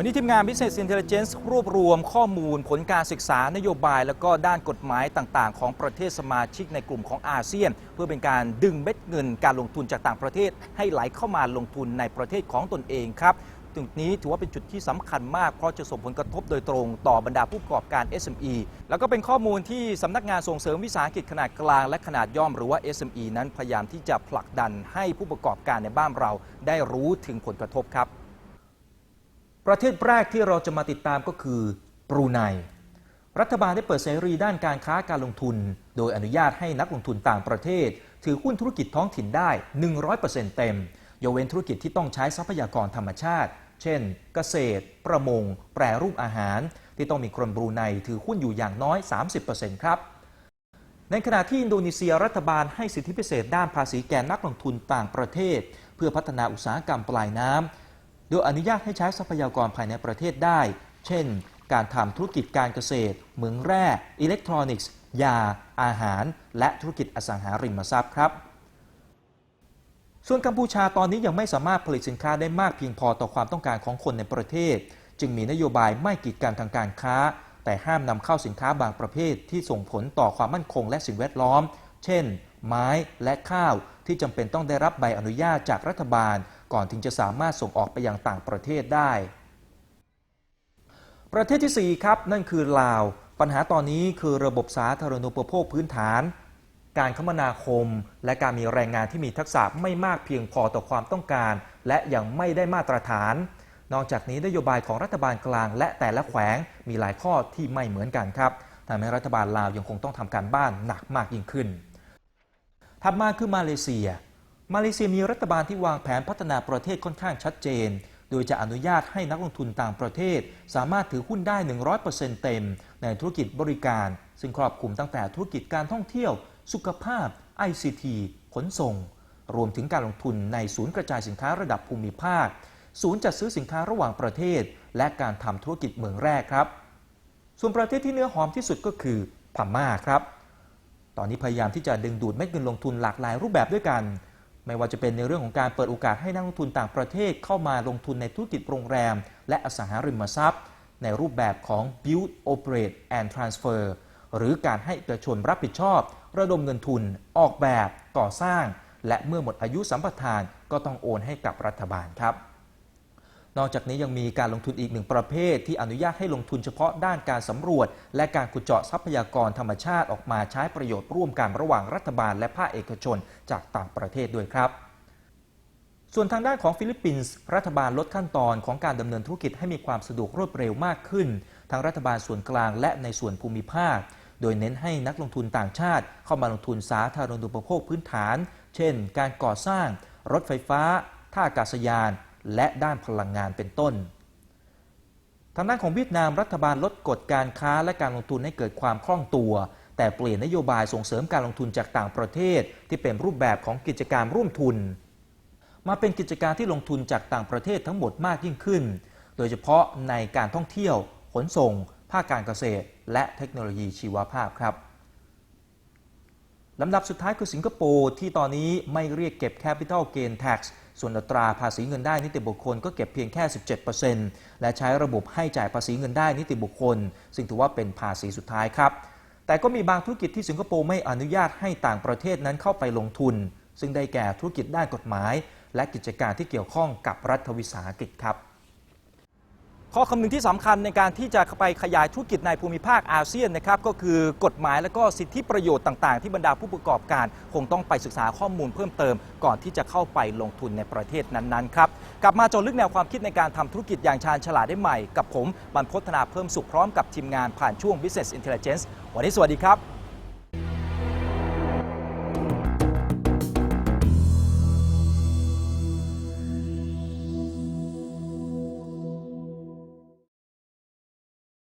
วันนี้ทีมงาน Business Intelligence รวบรวมข้อมูลผลการศึกษานโยบาย แล้วก็ด้านกฎหมายต่างๆ ของประเทศสมาชิกในกลุ่มของอาเซียน เพื่อเป็นการดึงเม็ดเงินการลงทุนจากต่างประเทศ ให้ไหลเข้ามาลงทุนในประเทศของตนเองครับจุดนี้ถือว่าเป็นจุดที่สำคัญมาก เพราะจะส่งผลกระทบโดยตรงต่อบรรดาผู้ประกอบการ SME แล้วก็เป็นข้อมูลที่สำนักงานส่งเสริมวิสาหกิจขนาดกลางและขนาดย่อมหรือว่า SME นั้นพยายามที่จะผลักดันให้ผู้ประกอบการในบ้านเราได้รู้ถึงผลกระทบครับ ประเทศแรกที่เราจะมาติดตามก็คือบรูไน รัฐบาลได้เปิดเสรีด้านการค้าการลงทุน โดยอนุญาตให้นักลงทุนต่างประเทศ ถือหุ้นธุรกิจท้องถิ่นได้ 100%เต็ม ยกเว้นธุรกิจที่ต้องใช้ทรัพยากรธรรมชาติ เช่น เกษตร ประมง แปรรูปอาหาร ที่ต้องมีคนบรูไนถือหุ้นอยู่อย่างน้อย 30%ครับ ในขณะที่อินโดนีเซียรัฐบาลให้สิทธิพิเศษด้านภาษีแก่นักลงทุนต่างประเทศ เพื่อพัฒนาอุตสาหกรรมปลายน้ำ โดยอนุญาตให้ใช้ทรัพยากรภายในประเทศได้ เช่น การทำธุรกิจการเกษตร เหมืองแร่ อิเล็กทรอนิกส์ ยา อาหาร และธุรกิจอสังหาริมทรัพย์ครับ ส่วนกัมพูชาตอนนี้ยังไม่สามารถผลิตสินค้าได้มากเพียงพอต่อความต้องการของคนในประเทศ จึงมีนโยบายไม่กีดกันทางการค้า แต่ห้ามนำเข้าสินค้าบางประเภทที่ส่งผลต่อความมั่นคงและสิ่งแวดล้อม เช่น ไม้และข้าวที่จำเป็นต้องได้รับใบอนุญาตจากรัฐบาล ก่อนถึงจะสามารถส่งออกไปยังต่างประเทศได้ ประเทศที่ 4 ครับ นั่นคือลาว ปัญหาตอนนี้คือระบบสาธารณูปโภคพื้นฐาน การคมนาคม และการมีแรงงานที่มีทักษะไม่มากเพียงพอต่อความต้องการ และยังไม่ได้มาตรฐาน นอกจากนี้นโยบายของรัฐบาลกลาง และแต่ละแขวงมีหลายข้อที่ไม่เหมือนกันครับทำให้รัฐบาลลาวยังคงต้องทำการบ้านหนักมากยิ่งขึ้นถัดมาคือมาเลเซีย มาเลเซียมีรัฐบาลที่วางแผนพัฒนาประเทศค่อนข้างชัดเจน โดยจะอนุญาตให้นักลงทุนต่างประเทศ สามารถถือหุ้นได้ 100%เต็ม ในธุรกิจบริการ ซึ่งครอบคลุมตั้งแต่ธุรกิจการท่องเที่ยว สุขภาพ ICT ขนส่ง รวมถึงการลงทุนในศูนย์กระจายสินค้าระดับภูมิภาค ศูนย์จัดซื้อสินค้าระหว่างประเทศ และการทำธุรกิจเมืองแรกครับ ส่วนประเทศที่เนื้อหอมที่สุดก็คือพม่าครับ ตอนนี้พยายามที่จะดึงดูดเม็ดเงินลงทุนหลากหลายรูปแบบด้วยกัน ไม่ว่าจะเป็นในเรื่องของการเปิดโอกาสให้นักลงทุนต่างประเทศเข้ามาลงทุนในธุรกิจโรงแรม และอสังหาริมทรัพย์ ในรูปแบบของ build operate and transfer หรือการให้เอกชนรับผิดชอบ ระดมเงินทุน ออกแบบ ก่อสร้าง และเมื่อหมดอายุสัมปทานก็ต้องโอนให้กับรัฐบาลครับ นอกจากนี้ยังมีการลงทุนอีกหนึ่งประเภท ที่อนุญาตให้ลงทุนเฉพาะด้านการสำรวจ และการขุดเจาะทรัพยากรธรรมชาติออกมาใช้ประโยชน์ร่วมกันระหว่างรัฐบาลและภาคเอกชนจากต่างประเทศด้วยครับส่วนทางด้านของฟิลิปปินส์รัฐบาลลดขั้นตอนของการดำเนินธุรกิจให้มีความสะดวกรวดเร็วมากขึ้น ทั้งรัฐบาลส่วนกลางและในส่วนภูมิภาค โดยเน้นให้นักลงทุนต่างชาติ เข้ามาลงทุนสาธารณูปโภคพื้นฐาน เช่น การก่อสร้าง รถไฟฟ้า ท่าอากาศยาน และด้านพลังงานเป็นต้น ทางด้านของเวียดนามรัฐบาลลดกฎการค้าและการลงทุนให้เกิดความคล่องตัว แต่เปลี่ยนนโยบายส่งเสริมการลงทุนจากต่างประเทศ ที่เป็นรูปแบบของกิจการร่วมทุน มาเป็นกิจการที่ลงทุนจากต่างประเทศทั้งหมดมากยิ่งขึ้น โดยเฉพาะในการท่องเที่ยว ขนส่ง ภาคการเกษตร และเทคโนโลยีชีวภาพครับลำดับสุดท้ายคือสิงคโปร์ที่ตอนนี้ไม่เรียกเก็บ Capital Gain Tax ส่วนอัตราภาษีเงินได้นิติบุคคล ก็เก็บเพียงแค่ 17%และใช้ระบบให้จ่ายภาษีเงินได้นิติบุคคล ซึ่งถือว่าเป็นภาษีสุดท้ายครับ แต่ก็มีบางธุรกิจที่สิงคโปร์ไม่อนุญาตให้ต่างประเทศนั้นเข้าไปลงทุน ซึ่งได้แก่ธุรกิจด้านกฎหมาย และกิจการที่เกี่ยวข้องกับรัฐวิสาหกิจครับ ข้อคำนึงที่สำคัญในการที่จะไปขยายธุรกิจในภูมิภาคอาเซียนนะครับก็คือกฎหมายและก็สิทธิประโยชน์ต่างๆ ที่บรรดาผู้ประกอบการ คงต้องไปศึกษาข้อมูลเพิ่มเติม ก่อนที่จะเข้าไปลงทุนในประเทศนั้นๆครับกลับมาจาะลึกแนวความคิดในการทำธุรกิจอย่างชาญฉลาดได้ใหม่ กับผมบรรพฒนาเพิ่มสุขพร้อมกับทีมงานผ่านช่วง Business Intelligence วันนี้สวัสดีครับ